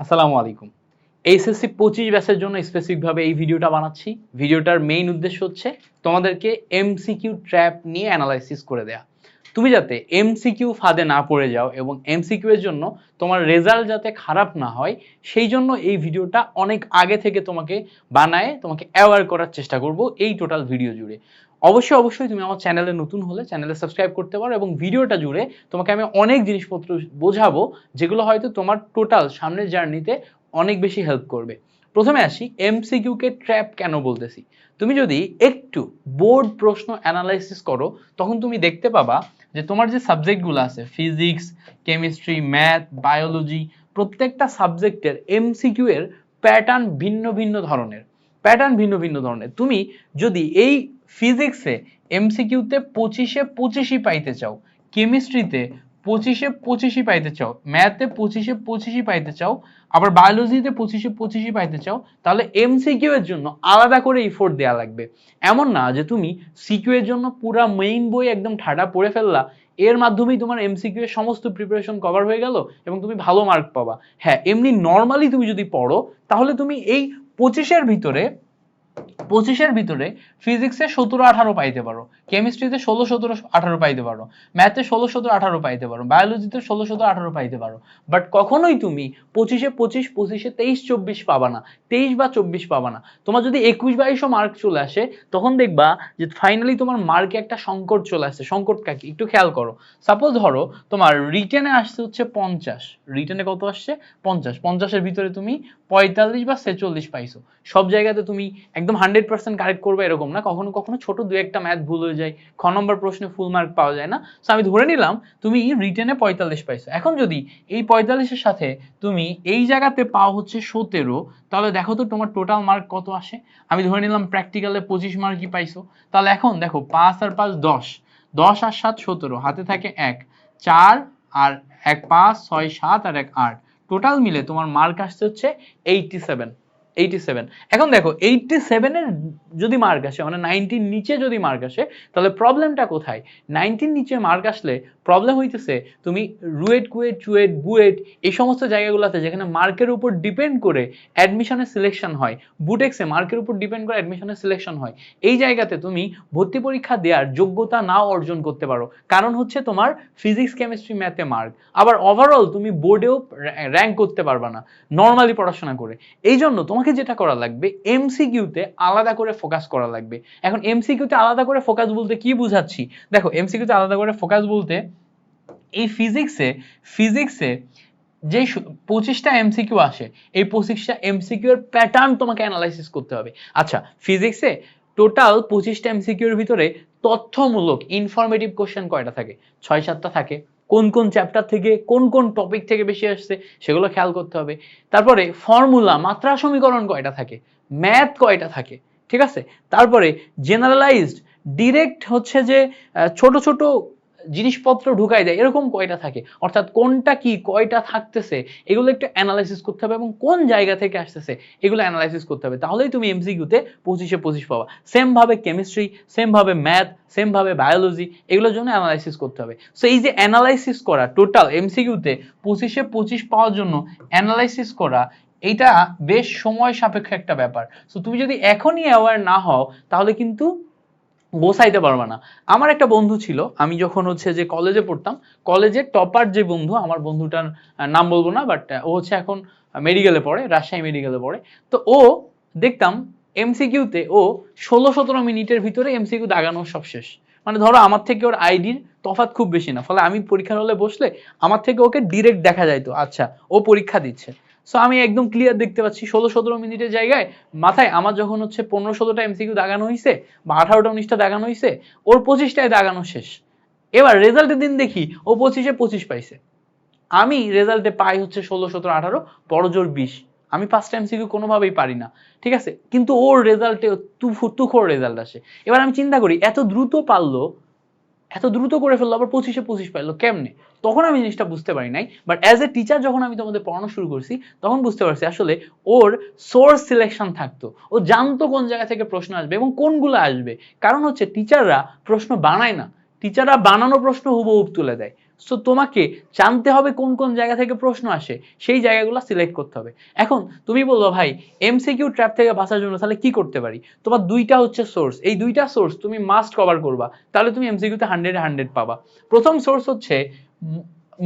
আসসালামু আলাইকুম। এইচএসসি পঁচিশ ব্যাচের জন্য স্পেসিফিকভাবে এই ভিডিওটা বানাচ্ছি। ভিডিওটার মেইন উদ্দেশ্য হচ্ছে তোমাদেরকে এমসিকিউ ট্র্যাপ নিয়ে অ্যানালাইসিস করে দেয়া। তুমি যাতে এমসিকিউ ফাঁদে না পড়ে যাও এবং এমসিকিউ এর জন্য তোমার রেজাল্ট যাতে খারাপ না হয়, সেই জন্য এই ভিডিওটা অনেক আগে থেকে তোমাকে বানায়, তোমাকে অ্যাওয়ার করার চেষ্টা করব এই টোটাল ভিডিও জুড়ে। অবশ্যই অবশ্যই তুমি আমার চ্যানেলে নতুন হলে চ্যানেলে সাবস্ক্রাইব করতে পারো এবং ভিডিওটা জুড়ে তোমাকে আমি অনেক জিনিসপত্র বোঝাবো যেগুলো হয়তো তোমার টোটাল সামনের জার্নিতে অনেক বেশি হেল্প করবে। প্রথমে আসি এমসিকিউকে ট্র্যাপ কেন বলতেছি? তুমি যদি একটু বোর্ড প্রশ্ন অ্যানালাইসিস করো, তখন তুমি দেখতে পাবা যে তোমার যে সাবজেক্টগুলো আছে ফিজিক্স কেমিস্ট্রি ম্যাথ বায়োলজি প্রত্যেকটা সাবজেক্টের এমসিকিউ এর প্যাটার্ন ভিন্ন ভিন্ন ধরনের। প্যাটার্ন ভিন্ন ভিন্ন ধরনের। তুমি যদি এই ফিজিক্সে এমসিকিউতে পঁচিশে পঁচিশই পাইতে চাও কেমিস্ট্রিতে পঁচিশে পঁচিশই পাইতে চাও, ম্যাথে পঁচিশে পঁচিশই পাইতে চাও, আবার বায়োলজিতে পঁচিশে পঁচিশই পাইতে চাও, তাহলে এমসিকিউ এর জন্য আলাদা করে ইফোর্ট দেওয়া লাগবে। এমন না যে তুমি সিকিউ এর জন্য পুরা মেইন বই একদম ঠাডা পড়ে ফেললা, এর মাধ্যমেই তোমার এমসিকিউ এর সমস্ত প্রিপারেশন কভার হয়ে গেল এবং তুমি ভালো মার্ক পাবা। হ্যাঁ এমনি নর্মালি তুমি যদি পড়ো, তাহলে তুমি এই পঁচিশের ভিতরে পঁচিশের ভিতরে ফিজিক্সে সতেরো আঠারো পাইতে পারো, কেমিস্ট্রিতে ষোলো সতেরো আঠারো পাইতে পারো, ম্যাথে ষোলো সতেরো আঠারো পাইতে পারো, বায়োলজিতে ষোলো সতেরো আঠারো পাইতে পারো। বাট কখনোই তুমি পঁচিশে পঁচিশ, পঁচিশে তেইশ, চব্বিশ পাবা না, তেইশ বা চব্বিশ পাবা না। তোমার যদি একুশ বাইশও মার্ক চলে আসে, তখন দেখবা যে ফাইনালি তোমার মার্কে একটা সংকট চলে আসছে। সংকটটা কি একটু খেয়াল করো। সাপোজ ধরো তোমার রিটেনে আসছে হচ্ছে পঞ্চাশ রিটেনে কত আসছে? পঞ্চাশ। পঞ্চাশের ভিতরে তুমি পঁয়তাল্লিশ বা ছেচল্লিশ পাইছো। সব জায়গাতে তুমি একদম হান্ড্রেড পার্সেন্ট কারেক্ট করবে এরকম না। কখনো কখনো ছোট দু একটা ম্যাথ ভুল হয়ে যায়, খ নম্বর প্রশ্নে ফুল মার্ক পাওয়া যায় না। সো আমি ধরে নিলাম, তুমি রিটেনে পঁয়তাল্লিশ পাইছো। এখন যদি এই পঁয়তাল্লিশের সাথে তুমি এই জায়গাতে পাও হচ্ছে সতেরো, তাহলে দেখো তো তোমার টোটাল মার্ক কত আসে। আমি ধরে নিলাম প্র্যাকটিক্যালে পঁচিশ মার্কই পাইছো। তাহলে এখন দেখো, পাঁচ আর পাঁচ দশ। দশ আর সাত সতেরো, হাতে থাকে এক। চার আর এক পাঁচ, ছয় সাত আর এক আট। টোটাল মিলে তোমার মার্ক আসছে হচ্ছে এইটটি সেভেন সেভেন এখন দেখো এইটটি সেভেনের যদি মার্ক আসে মানে নাইনটির নিচে যদি মার্ক আসে, তাহলে প্রবলেমটা কোথায়? নিচে মার্ক আসলে প্রবলেম হইতেছে তুমি রুয়েট, কুয়েট, চুয়েট, বুয়েট এই সমস্ত জায়গাগুলোতে যেখানে মার্কের উপর ডিপেন্ড করে অ্যাডমিশনের সিলেকশন হয়। বুটেক্সে মার্কের উপর ডিপেন্ড করে অ্যাডমিশনের সিলেকশন হয়। এই জায়গাতে তুমি ভর্তি পরীক্ষা দেওয়ার যোগ্যতা নাও অর্জন করতে পারো। কারণ হচ্ছে তোমার ফিজিক্স কেমিস্ট্রি ম্যাথে মার্ক আবার ওভারঅল তুমি বোর্ডেও র্যাঙ্ক করতে পারবা না নর্মালি পড়াশোনা করে। এই জন্য তোমাকে যেটা করা লাগবে এমসিকিউতে আলাদা করে ফোকাস করা লাগবে। এখন এমসিকিউতে আলাদা করে ফোকাস বলতে কি বুঝাচ্ছি? দেখো এমসিকিউতে আলাদা করে ফোকাস বলতে এই ফিজিক্সে ফিজিক্সে যে পঁচিশটা এমসিকিউ আসে, এই পঁচিশটা এমসিকিউ এর প্যাটার্ন তোমাকে অ্যানালাইসিস করতে হবে। আচ্ছা ফিজিক্সে টোটাল পঁচিশটা এমসিকিউ এর ভিতরে তথ্যমূলক ইনফরমেটিভ কোশ্চেন কয়টা থাকে? ছয়, সাতটা থাকে। কোন কোন চ্যাপ্টার থেকে কোন কোন টপিক থেকে বেশি আসছে সেগুলো খেয়াল করতে হবে। তারপরে ফর্মুলা মাত্রা সমীকরণ কয়টা থাকে? ম্যাথ কয়টা থাকে? ঠিক আছে? তারপরে জেনারেলাইজড ডিরেক্ট হচ্ছে যে ছোট ছোট জিনিসপত্র ঢুকাই দেয়, এরকম কয়টা থাকে? অর্থাৎ কোনটা কি, কয়টা থাকতেছে, এগুলো একটু অ্যানালাইসিস করতে হবে এবং কোন জায়গা থেকে আসতেছে, এগুলো অ্যানালাইসিস করতে হবে। তাহলেই তুমি এমসিকিউতে পঁচিশে পঁচিশ পাবা। সেম ভাবে কেমিস্ট্রি সেম ভাবে ম্যাথ সেম ভাবে বায়োলজি এগুলোর জন্য অ্যানালাইসিস করতে হবে। সো এই যে অ্যানালাইসিস করা টোটাল এমসিকিউতে পঁচিশে পঁচিশ পাওয়ার জন্য অ্যানালাইসিস করা, এইটা বেশ সময় সাপেক্ষ একটা ব্যাপার। সো তুমি যদি এখনই অ্যাওয়ার না হও, তাহলে কিন্তু গোসাইতে পারবে না। আমার একটা বন্ধু ছিল, আমি যখন হচ্ছে যে কলেজে পড়তাম কলেজে টপার যে বন্ধু, আমার বন্ধুটার নাম বলব না বাট ও হচ্ছে এখন মেডিকেলে পড়ে, রাজশাহী মেডিকেলে পড়ে। তো ও দেখতাম এমসিকিউতে ও ষোলো সতেরো মিনিটের ভিতরে এমসিকিউ দাগানো সব শেষ। মানে ধরো আমার থেকে ওর আইডির তফাৎ খুব বেশি না, ফলে আমি পরীক্ষার হলে বসলে আমার থেকে ওকে ডিরেক্ট দেখা যাইতো আচ্ছা ও পরীক্ষা দিচ্ছে। সো আমি একদম ক্লিয়ার দেখতে পাচ্ছি, ষোলো, সতেরো মিনিটের জায়গায় মাথায় আমার যখন হচ্ছে পনেরো ষোলোটা এমসিকিউ দাগানো হয়েছে বা আঠারোটা, উনিশটা দাগানো হয়েছে ওর পঁচিশটায় দাগানো শেষ। এবার রেজাল্টের দিন দেখি, ও পঁচিশে পঁচিশ পাইছে। আমি রেজাল্টে পাই হচ্ছে ষোলো, সতেরো, আঠারো, বড় জোর বিশ। আমি ফার্স্ট টাইম সিকিউ কোনোভাবেই পারি না, ঠিক আছে? কিন্তু ওর রেজাল্টে তুখোর রেজাল্ট আসে। এবার আমি চিন্তা করি, এত দ্রুত পারল এত দ্রুত করে ফেলল, আবার পঁচিশে পঁচিশ পাইলো, কেমনে? তখন আমি জিনিসটা বুঝতে পারি নাই বাট অ্যাজ এ টিচার যখন আমি তোমাদের পড়ানো শুরু করছি, তখন বুঝতে পারছি আসলে ওর সোর্স সিলেকশন থাকতো, ও জানতো কোন জায়গা থেকে প্রশ্ন আসবে এবং কোনগুলো আসবে। কারণ হচ্ছে টিচাররা প্রশ্ন বানায় না টিচাররা বানানো প্রশ্ন হুবহুব তুলে দেয়। সো তোমাকে জানতে হবে কোন কোন জায়গা থেকে প্রশ্ন আসে, সেই জায়গাগুলো সিলেক্ট করতে হবে। এখন তুমি বলব, ভাই এমসিকিউ ট্র্যাপ থেকে বাঁচার জন্য তাহলে কি করতে পারি? তোমার দুইটা হচ্ছে সোর্স এই দুইটা সোর্স তুমি মাস্ট কভার করবা, তাহলে তুমি এমসিকিউতে হান্ড্রেড হান্ড্রেড পাবা। প্রথম সোর্স হচ্ছে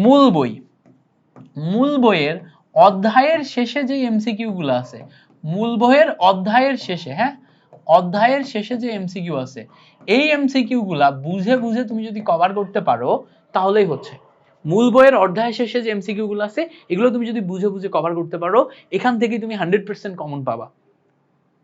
মূল বই। মূল বইয়ের অধ্যায়ের শেষে যে এমসিকিউ গুলো আছে, মূল বইয়ের অধ্যায়ের শেষে হ্যাঁ? অধ্যায়ের শেষে যে এমসিকিউ আছে, এই এমসিকিউ গুলা বুঝে বুঝে তুমি যদি কভার করতে পারো তাহলেই হচ্ছে। মূল বইয়ের অধ্যায় শেষে যে এমসিকিউ গুলো আছে, এগুলো তুমি যদি বুঝে বুঝে কভার করতে পারো, এখান থেকে তুমি হান্ড্রেড পার্সেন্ট কমন পাবা।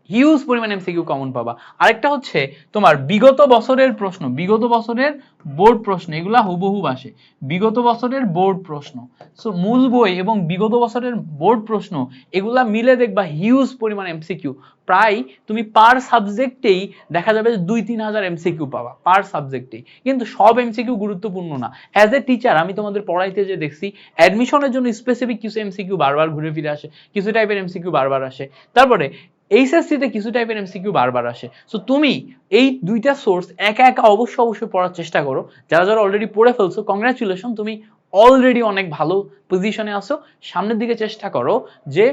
হিউজ পরিমাণ এমসিকিউ কমন পাবা। আরেকটা হচ্ছে তোমার বিগত বছরের প্রশ্ন। বিগত বছরের বোর্ড প্রশ্ন, এগুলা হুবহু আসে। বিগত বছরের বোর্ড প্রশ্ন। সো মূল বই এবং বিগত বছরের বোর্ড প্রশ্ন, এগুলা মিলে দেখবা হিউজ পরিমাণ এমসিকিউ প্রায় তুমি পার সাবজেক্টেই দেখা যাবে দুই তিন হাজার এমসিকিউ পাবা পার সাবজেক্টেই কিন্তু সব এমসিকিউ গুরুত্বপূর্ণ না। অ্যাজ এ টিচার আমি তোমাদের পড়াইতে যে দেখছি অ্যাডমিশনের জন্য স্পেসিফিক কিছু এমসিকিউ বারবার ঘুরে ফিরে আসে, কিছু টাইপের এমসিকিউ বারবার আসে। তারপরে এইচএসসিতে কিছু টাইপের এমসিকিউ বারবার আসে। সো তুমি এই দুইটা সোর্স একা একা অবশ্যই অবশ্যই পড়ার চেষ্টা করো। যারা যারা অলরেডি পড়ে ফেলছো কংগ্রাচুলেশন তুমি অলরেডি অনেক ভালো পজিশনে আসো সামনের দিকে চেষ্টা করো যে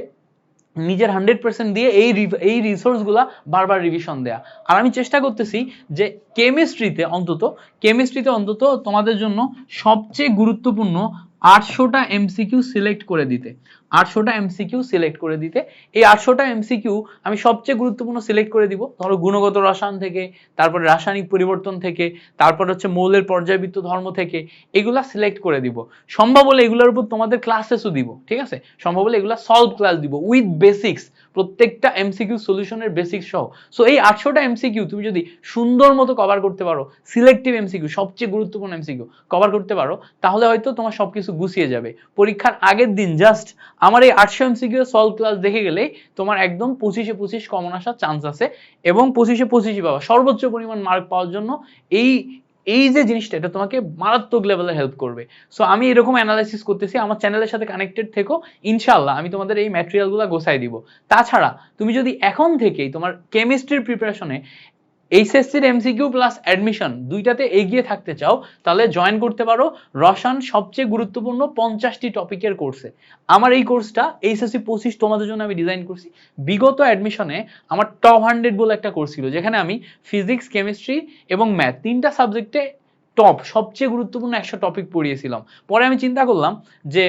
নিজের হান্ড্রেড পার্সেন্ট দিয়ে এই এই রিসোর্সগুলা বারবার রিভিশন দেয়া। আর আমি চেষ্টা করতেছি যে কেমিস্ট্রিতে অন্তত কেমিস্ট্রিতে অন্তত তোমাদের জন্য সবচেয়ে গুরুত্বপূর্ণ আটশোটা এমসিকিউ সিলেক্ট করে দিতে। আটশোটা এমসিকিউ সিলেক্ট করে দিতে। এই আটশোটা এমসিকিউ আমি সবচেয়ে গুরুত্বপূর্ণ সিলেক্ট করে দিব। ধরো গুণগত রসায়ন থেকে, তারপরে রাসায়নিক পরিবর্তন থেকে, তারপর হচ্ছে মৌলের পর্যায়বৃত্ত ধর্ম থেকে, এগুলা সিলেক্ট করে দিব। সম্ভব হলে এগুলোর উপর তোমাদের ক্লাসেসও দিব, ঠিক আছে? সম্ভব হলে এগুলা সলভ ক্লাস দিব উইথ বেসিক্স প্রত্যেকটা এমসিকিউ সলিউশনের বেসিক সহ। সো এই আটশোটা এমসিকিউ তুমি যদি সুন্দর মতো কভার করতে পারো সিলেক্টিভ এমসিকিউ সবচেয়ে গুরুত্বপূর্ণ এমসিকিউ কভার করতে পারো, তাহলে হয়তো তোমার সবকিছু গুছিয়ে যাবে। পরীক্ষার আগের দিন জাস্ট আমার এই আটশো এমসিকিউ সলভ ক্লাস দেখে গেলেই তোমার একদম পঁচিশে পঁচিশ কমন আসার চান্স আছে এবং পঁচিশে পঁচিশই পাওয়া সর্বোচ্চ পরিমাণ মার্ক পাওয়ার জন্য এই এই যে জিনিসটা, এটা তোমাকে মারাত্মক লেভেলে হেল্প করবে। সো আমি এরকম অ্যানালাইসিস করতেছি, আমার চ্যানেলের সাথে কানেক্টেড থেকো। ইনশাল্লাহ আমি তোমাদের এই ম্যাটেরিয়ালগুলো গোছাই দিব। তাছাড়া, তুমি যদি এখন থেকেই তোমার কেমিস্ট্রির প্রিপারেশনে এইচএসসির এমসিকিউ প্লাস অ্যাডমিশন দুইটাতে এগিয়ে থাকতে চাও, তাহলে জয়েন করতে পারো রসায়ন সবচেয়ে গুরুত্বপূর্ণ পঞ্চাশটি টপিকের কোর্সে আমার এই কোর্সটা এইচএসসি পঁচিশ তোমাদের জন্য আমি ডিজাইন করছি। বিগত অ্যাডমিশনে আমার টপ হান্ড্রেড বলে একটা কোর্স ছিল, যেখানে আমি ফিজিক্স কেমিস্ট্রি এবং ম্যাথ তিনটা সাবজেক্টে টপ সবচেয়ে গুরুত্বপূর্ণ একশো টপিক পড়িয়েছিলাম। পরে আমি চিন্তা করলাম যে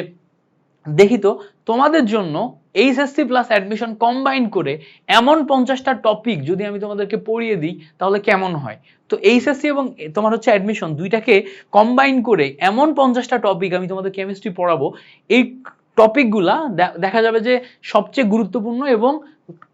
দেখি তো, তোমাদের জন্য এইচএসসি প্লাস অ্যাডমিশন কম্বাইন করে এমন পঞ্চাশটা টপিক যদি আমি তোমাদেরকে পড়িয়ে দিই, তাহলে কেমন হয়? তো এইচএসসি এবং তোমার হচ্ছে অ্যাডমিশন দুইটাকে কম্বাইন করে এমন পঞ্চাশটা টপিক আমি তোমাদের কেমিস্ট্রি পড়াবো, এই টপিকগুলা দেখা যাবে যে সবচেয়ে গুরুত্বপূর্ণ এবং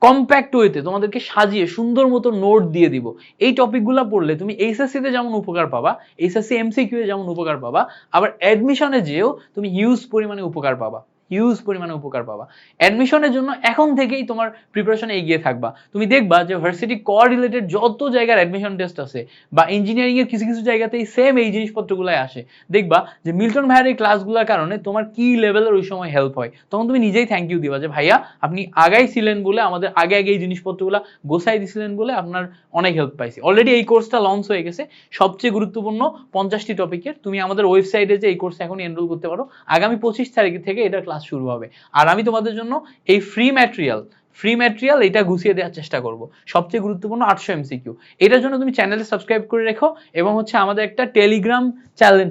কম্প্যাক্ট ওয়েতে তোমাদেরকে সাজিয়ে সুন্দর মতো নোট দিয়ে দিব। এই টপিকগুলো পড়লে তুমি এইচএসসি তে যেমন উপকার পাবা এইচএসসি এমসিকিউ এ যেমন উপকার পাবা, আবার অ্যাডমিশনে যেও তুমি হিউজ পরিমাণে উপকার পাবা। হিউজ পরিমাণে উপকার পাবা। অ্যাডমিশনের জন্য এখন থেকেই তোমার প্রিপারেশনে এগিয়ে থাকবা। তুমি দেখবা যে ভার্সিটি কর রিলেটেড যত জায়গার অ্যাডমিশন টেস্ট আছে বা ইঞ্জিনিয়ারিং এর কিছু কিছু জায়গাতেই সেম এই জিনিসপত্রগুলাই আসে। দেখবা যে মিল্টন ভাইয়ের এই ক্লাসগুলোর কারণে তোমার কি লেভেলের ওই সময় হেল্প হয়? তখন তুমি নিজেই থ্যাংক ইউ দিবা যে, ভাইয়া, আপনি আগাই ছিলেন বলে আমাদের আগে আগে এই জিনিসপত্রগুলো গোছাই দিছিলেন বলে আপনার অনেক হেল্প পাইছি। অলরেডি এই কোর্সটা লঞ্চ হয়ে গেছে। সবচেয়ে গুরুত্বপূর্ণ পঞ্চাশটি টপিকের তুমি আমাদের ওয়েবসাইটে যে এই কোর্সে এখন এনরোল করতে পারো। আগামী পঁচিশ তারিখ থেকে এটা ক্লাস শুরু হবে। আর আমি তোমাদের জন্য এই ফ্রি ম্যাটেরিয়াল ফ্রি ম্যাটেরিয়াল এটা গুছিয়ে দেওয়ার চেষ্টা করব। সবচেয়ে গুরুত্বপূর্ণ আটশো এমসিকিউ এটার জন্য তুমি চ্যানেলে সাবস্ক্রাইব করে রেখো এবং হচ্ছে আমাদের একটা টেলিগ্রাম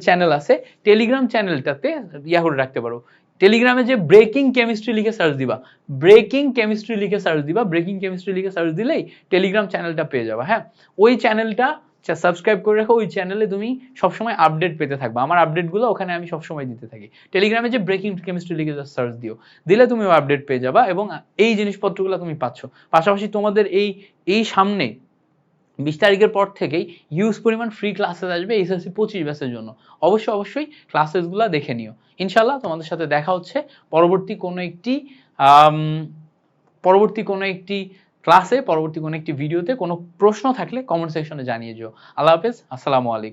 চ্যানেল আছে। টেলিগ্রাম চ্যানেলটাতে ইয়া করে রাখতে পারো। টেলিগ্রামে যে ব্রেকিং কেমিস্ট্রি লিখে সার্চ দিবা। ব্রেকিং কেমিস্ট্রি লিখে সার্চ দিবা। ব্রেকিং কেমিস্ট্রি লিখে সার্চ দিলেই টেলিগ্রাম চ্যানেলটা পেয়ে যাবা হ্যাঁ? ওই চ্যানেলটা সাবস্ক্রাইব করে রাখো। ওই চ্যানেলে তুমি সবসময় আপডেট পেতে থাকবা। আমার আপডেটগুলো ওখানে আমি সবসময় দিতে থাকি। টেলিগ্রামে যে ব্রেকিং কেমিস্ট্রি লিখে সার্চ দিও। দিলে তুমি আপডেট পেয়ে যাবা এবং এই জিনিসপত্রগুলো তুমি পাচ্ছ। পাশাপাশি তোমাদের এই এই সামনে বিশ তারিখের পর থেকেই হিউজ পরিমাণ ফ্রি ক্লাসেস আসবে এসএসসি পঁচিশ ব্যাচের জন্য। অবশ্যই অবশ্যই ক্লাসেসগুলো দেখে নিও। ইনশাল্লাহ তোমাদের সাথে দেখা হচ্ছে। পরবর্তী কোনো একটি পরবর্তী কোনো একটি ক্লাসে পরবর্তী কোনো একটি ভিডিওতে কোনো প্রশ্ন থাকলে কমেন্ট সেকশনে জানিয়ে যেও। আল্লাহ হাফেজ, আসসালামু আলাইকুম।